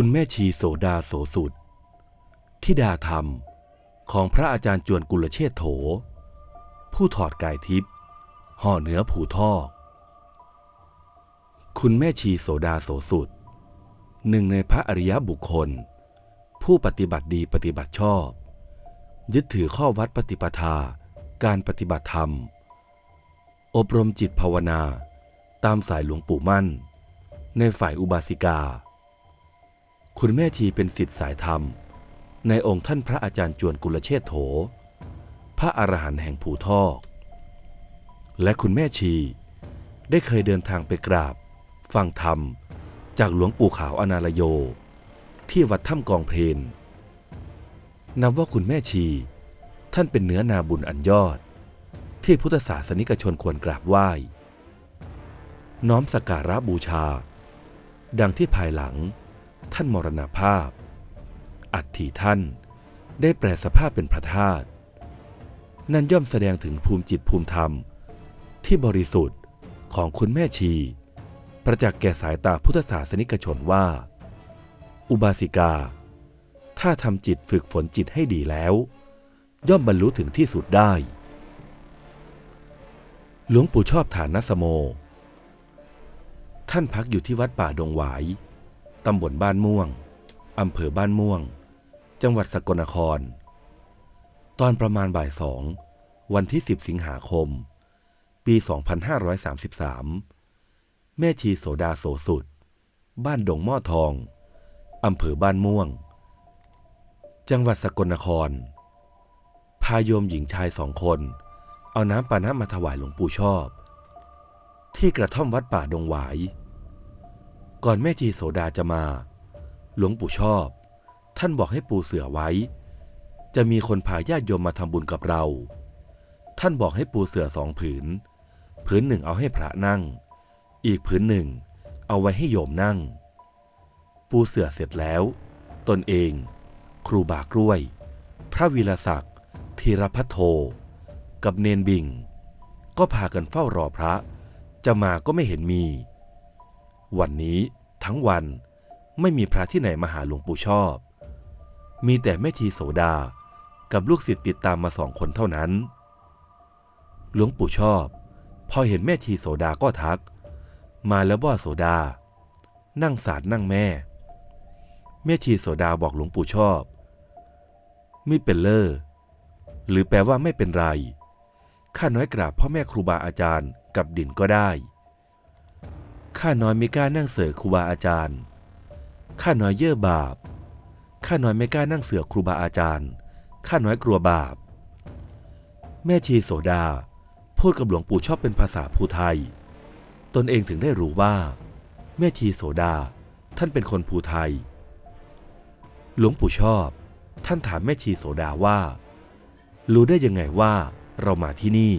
คุณแม่ชีโสดาโสสุดทิดาธรรมของพระอาจารย์จวนกุลเชษโถ ผู้ถอดกายทิพย์ห่อเหนือผูทอกคุณแม่ชีโสดาโสสุดหนึ่งในพระอริยบุคคล ผู้ปฏิบัติดีปฏิบัติชอบ ยึดถือข้อวัดปฏิปทาการปฏิบัติธรรม อบรมจิตภาวนา ตามสายหลวงปู่มั่น ในฝ่ายอุบาสิกา คุณแม่ชีเป็นสิทธิสายธรรม ในองค์ท่านพระอาจารย์จวนกุลเชษโถ พระอรหันต์แห่งภูทอก และคุณแม่ชีได้เคยเดินทางไปกราบ ฟังธรรม จากหลวงปู่ขาวอนาลโย ที่วัดถ้ำกองเพลนนับว่าคุณแม่ชี ท่านเป็นเนื้อนาบุญอันยอด ที่พุทธศาสนิกชนควรกราบไหว้ น้อมสักการะบูชา ดังที่ภายหลัง ท่านมรณภาพ อัฐิท่านได้แปลสภาพเป็นพระธาตุนั่นย่อมแสดงถึงภูมิจิตภูมิธรรม ที่บริสุทธิ์ของคุณแม่ชี ประจักษ์แก่สายตาพุทธศาสนิกชนว่า อุบาสิกา ถ้าทำจิตฝึกฝนจิตให้ดีแล้ว ย่อมบรรลุถึงที่สุดได้ หลวงปู่ชอบฐานนสโม ท่านพักอยู่ที่วัดป่าดงหวาย ตำบลบ้านม่วง อำเภอบ้านม่วง จังหวัดสกลนคร ตอนประมาณบ่ายสอง วันที่ 10 สิงหาคม ปี 2533 แม่ชีโสดาโสสุด บ้านดงหม้อทอง อำเภอบ้านม่วง จังหวัดสกลนคร พาโยมหญิงชายสองคน เอาน้ำปานะมาถวายหลวงปู่ชอบ ที่กระท่อมวัดป่าดงหวาย ก่อนแม่ชีโสดาจะมา หลวงปู่ชอบ ท่านบอกให้ปูเสือไว้ จะมีคนพาญาติโยมมาทำบุญกับเรา ท่านบอกให้ปูเสือสองผืน ผืนหนึ่งเอาให้พระนั่ง อีกผืนหนึ่ง เอาไว้ให้โยมนั่ง ปูเสือเสร็จแล้ว ตนเอง ครูบากล้วย พระวีรศักดิ์ธีรพัทโท กับเนนบิงก็พากันเฝ้ารอพระ จะมาก็ไม่เห็นมี วันนี้ทั้งวันไม่มีพระที่ไหนมาหาหลวงปู่ชอบ มีแต่แม่ชีโสดากับลูกศิษย์ติดตามมาสองคนเท่านั้น หลวงปู่ชอบ พอเห็นแม่ชีโสดาก็ทัก มาแล้วบ่โสดา นั่งสาดนั่งแม่ แม่ชีโสดาบอกหลวงปู่ชอบ ไม่เป็นเลอหรือแปลว่าไม่เป็นไร ข้าน้อยกราบพ่อแม่ครูบาอาจารย์กับดินก็ได้ ข้าน้อยไม่กล้านั่งเสือครูบาอาจารย์ ข้าน้อยเย่อบาป ข้าน้อยไม่กล้านั่งเสือครูบาอาจารย์ ข้าน้อยกลัวบาป แม่ชีโสดา พูดกับหลวงปู่ชอบเป็นภาษาภูไทย ตนเองถึงได้รู้ว่า แม่ชีโสดาท่านเป็นคนภูไทย หลวงปู่ชอบ ท่านถามแม่ชีโสดาว่า รู้ได้ยังไงว่าเรามาที่นี่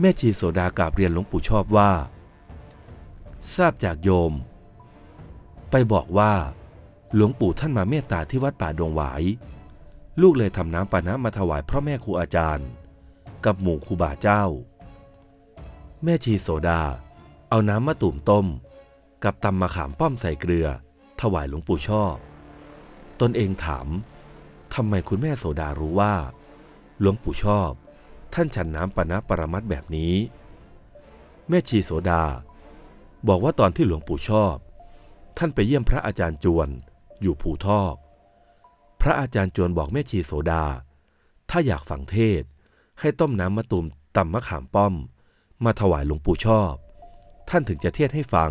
แม่ชีโสดากราบเรียนหลวงปู่ชอบว่า ทราบจากโยม ไปบอกว่า หลวงปู่ท่านมาเมตตาที่วัดป่าดงหวาย ลูกเลยทำน้ำปานะมาถวายพ่อแม่ครูอาจารย์ กับหมู่ครูบาเจ้า แม่ชีโสดา เอาน้ำมะตูมต้ม กับตำมะขามป้อมใส่เกลือ ถวายหลวงปู่ชอบ ตนเองถามทำไมคุณแม่โสดารู้ว่า หลวงปู่ชอบ ท่านฉันน้ำปานะปรมัตแบบนี้ แม่ชีโสดา บอกว่าตอนที่หลวงปู่ชอบ ท่านไปเยี่ยมพระอาจารย์จวน อยู่ภูทอก พระอาจารย์จวนบอกแม่ชีโสดา ถ้าอยากฟังเทศ ให้ต้มน้ำมะตูมตำมะขามป้อม มาถวายหลวงปู่ชอบ ท่านถึงจะเทศให้ฟัง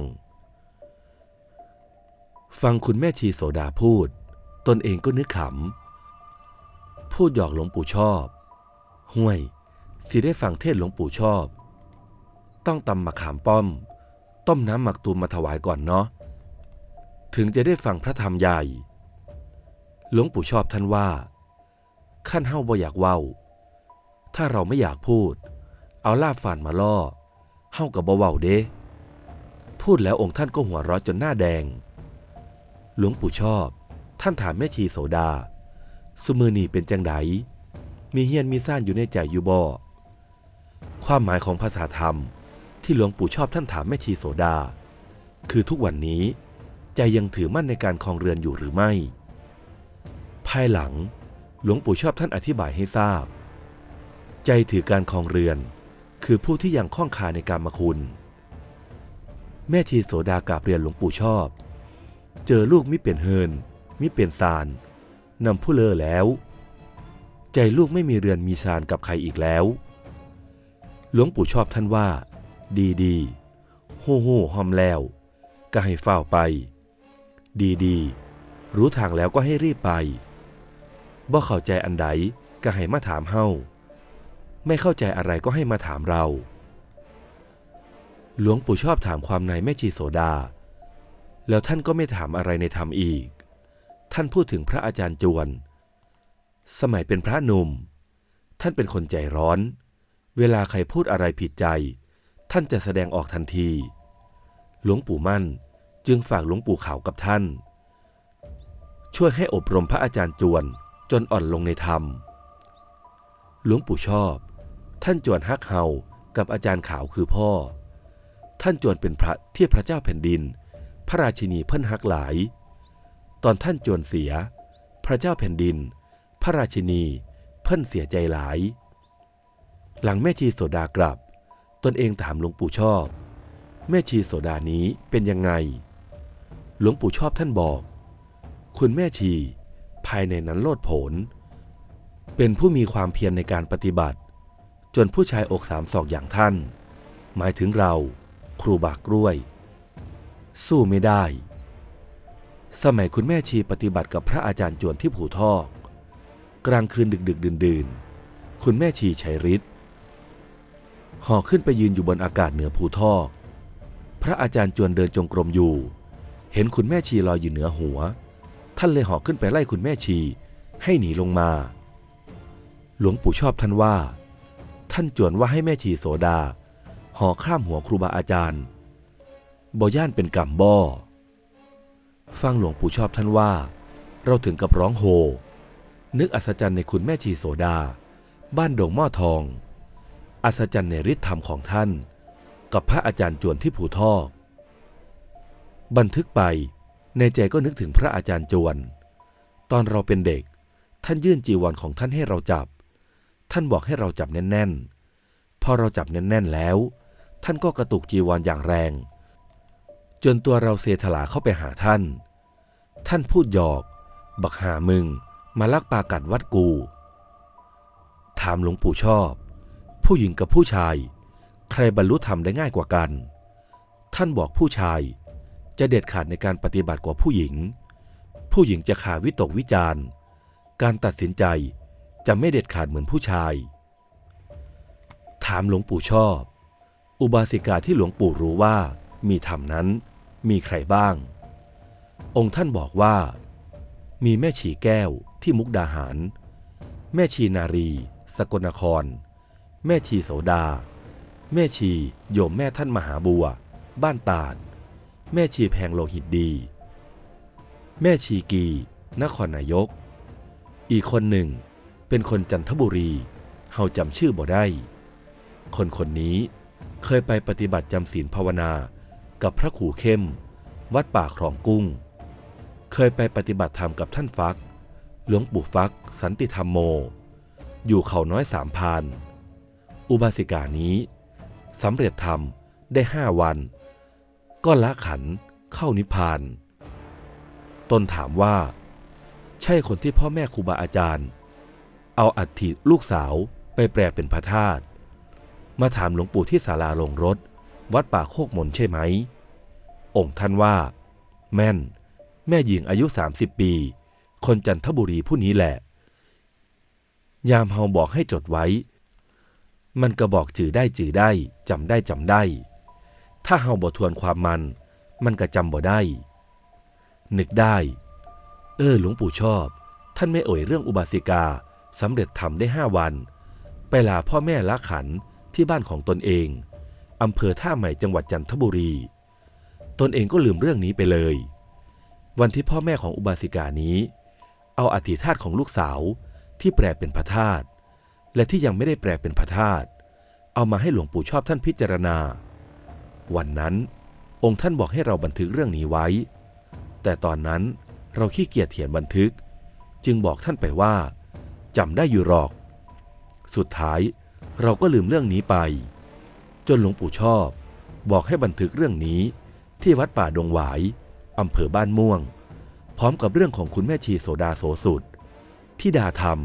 ฟังคุณแม่ชีโสดาพูด ตนเองก็นึกขำ พูดหยอกหลวงปู่ชอบห่วยสิได้ฟังเทศหลวงปู่ชอบ ต้องตำมะขามป้อม ต้มน้ำหมักตูมมาถวายก่อนเนาะถึงจะได้ฟังพระธรรมใหญ่ หลวงปู่ชอบท่านว่า ขั้นเฮ้าบ่อยากเว้า ถ้าเราไม่อยากพูด เอาลาบฝานมาล่อ เฮ้ากับบ่เว้าเด้ พูดแล้วองค์ท่านก็หัวเร้อจนหน้าแดง หลวงปู่ชอบ ท่านถามแม่ชีโสดา สุมือนีเป็นจังไดมีเฮียนมีซ่านอยู่ในใจอยู่บ่ความหมายของภาษาธรรม ที่หลวงปู่ชอบท่านถามแม่ชีโสดา คือทุกวันนี้ใจยังถือมั่นในการครองเรือนอยู่หรือไม่ ภายหลังหลวงปู่ชอบท่านอธิบายให้ทราบ ใจถือการครองเรือน คือผู้ที่ยังข้องคาในการมคุณ แม่ชีโสดากาบเรียนหลวงปู่ชอบ เจอลูกมิเปลี่ยนเฮินมิเปลี่ยนซานนำผู้เลอแล้ว ใจลูกไม่มีเรือนมีซานกับใครอีกแล้ว หลวงปู่ชอบท่านว่า ดีดีๆฮู้ฮู้หอมแล้ว ก็ให้เฝ้าไป ดีดีๆรู้ทางแล้วก็ให้รีบไปบ่เข้าใจอันใดก็ให้มาถามเฮาไม่เข้าใจอะไรก็ให้มาถามเรา หลวงปู่ชอบถามความในแม่ชีโสดา แล้วท่านก็ไม่ถามอะไรในธรรมอีก ท่านพูดถึงพระอาจารย์จวน สมัยเป็นพระหนุ่ม ท่านเป็นคนใจร้อน เวลาใครพูดอะไรผิดใจ ท่านจะแสดงออกทันที หลวงปู่มั่นจึงฝากหลวงปู่ขาวกับท่าน ช่วยให้อบรมพระอาจารย์จวนจนอ่อนลงในธรรม หลวงปู่ชอบ ท่านจวนฮักเฮากับอาจารย์ขาวคือพ่อ ท่านจวนเป็นพระที่พระเจ้าแผ่นดิน พระราชินีเพิ่นฮักหลาย ตอนท่านจวนเสีย พระเจ้าแผ่นดิน พระราชินีเพิ่นเสียใจหลาย หลังแม่ชีโสดากลับ ตนเองถามหลวงปู่ชอบ แม่ชีโสดานี้เป็นยังไง หลวงปู่ชอบท่านบอก คุณแม่ชีภายในนั้นโลดโผน เป็นผู้มีความเพียรในการปฏิบัติ จนผู้ชายอกสามศอกอย่างท่าน หมายถึงเราครูบากล้วย สู้ไม่ได้ สมัยคุณแม่ชีปฏิบัติกับพระอาจารย์จวนที่ผูทอก กลางคืนดึกดึกดื่นดื่นๆคุณแม่ชีชัยฤทธิ์ ห่อขึ้นไปยืนอยู่บนอากาศเหนือภูทอก พระอาจารย์จวนเดินจงกรมอยู่ เห็นคุณแม่ชีลอยอยู่เหนือหัว ท่านเลยห่อขึ้นไปไล่คุณแม่ชี ให้หนีลงมา หลวงปู่ชอบท่านว่า ท่านจวนว่าให้แม่ชีโสดาห่อข้ามหัวครูบาอาจารย์บ่ย่านเป็นกรรมบ่อฟังหลวงปู่ชอบท่านว่า เราถึงกับร้องโฮ นึกอัศจรรย์ในคุณแม่ชีโสดา บ้านดงหม้อทอง อัศจรรย์ในฤทธธรรมของท่าน กับพระอาจารย์จวนที่ผูทอก บันทึกไปในใจก็นึกถึงพระอาจารย์จวน ตอนเราเป็นเด็ก ท่านยื่นจีวรของท่านให้เราจับ ท่านบอกให้เราจับแน่นๆ พอเราจับแน่นๆแล้ว ท่านก็กระตุกจีวรอย่างแรง จนตัวเราเสียถลาเข้าไปหาท่าน ท่านพูดหยอก บักหามึง มาลักปากัดวัดกู ถามหลวงปู่ชอบ ผู้หญิงกับผู้ชาย ใครบรรลุธรรมได้ง่ายกว่ากัน ท่านบอกผู้ชายจะเด็ดขาดในการปฏิบัติกว่าผู้หญิง ผู้หญิงจะขาวิตกวิจารณ์ การตัดสินใจจะไม่เด็ดขาดเหมือนผู้ชาย ถามหลวงปู่ชอบ อุบาสิกาที่หลวงปู่รู้ว่ามีธรรมนั้นมีใครบ้าง องค์ท่านบอกว่า มีแม่ชีแก้วที่มุกดาหาร แม่ชีนารี สกลนคร แม่ชีโสดา แม่ชีโยมแม่ท่านมหาบัว บ้านตาด แม่ชีแพงโลหิตดี แม่ชีกี นครนายก อีกคนหนึ่ง เป็นคนจันทบุรีเฮาจำชื่อบ่ได้ คนคนนี้เคยไปปฏิบัติจำศีลภาวนากับพระขู่เข้ม วัดป่าคลองกุ้ง เคยไปปฏิบัติธรรมกับท่านฟัก หลวงปู่ฟัก สันติธรรมโม อยู่เขาน้อยสามพาน อุบาสิกานี้สำเร็จธรรมได้ห้าวัน ก็ละขันเข้านิพพาน ตนถามว่า ใช่คนที่พ่อแม่ครูบาอาจารย์ เอาอัฐิลูกสาวไปแปลเป็นพระธาตุมาถามหลวงปู่ที่ศาลาลงรถ วัดป่าโคกมนใช่ไหม องค์ท่านว่า แม่น แม่หญิงอายุ 30 ปี คนจันทบุรีผู้นี้แหละ ยามเฮาบอกให้จดไว้ มันก็บอกจื่อได้จื่อได้จำได้จำได้ ถ้าเฮาบ่ทวนความมัน มันก็จำบ่ได้ นึกได้ เออหลวงปู่ชอบ ท่านไม่เอ่ยเรื่องอุบาสิกาสำเร็จทำได้ห้าวัน ไปลาพ่อแม่ละขันที่บ้านของตนเองอำเภอท่าใหม่จังหวัดจันทบุรี ตนเองก็ลืมเรื่องนี้ไปเลย วันที่พ่อแม่ของอุบาสิกานี้ เอาอธิธาตของลูกสาวที่แปลเป็นพระธาตุ และที่ยังไม่ได้แปลเป็นพระธาตุเอามาให้หลวงปู่ชอบท่านพิจารณา วันนั้นองค์ท่านบอกให้เราบันทึกเรื่องนี้ไว้ แต่ตอนนั้นเราขี้เกียจเขียนบันทึก จึงบอกท่านไปว่าจำได้อยู่หรอก สุดท้ายเราก็ลืมเรื่องนี้ไป จนหลวงปู่ชอบ บอกให้บันทึกเรื่องนี้ ที่วัดป่าดงหวายอำเภอบ้านม่วง พร้อมกับเรื่องของคุณแม่ชีโสดาโสสุดที่ดาธรรม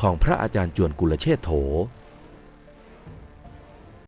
ของพระอาจารย์จวนกุลเชษโถ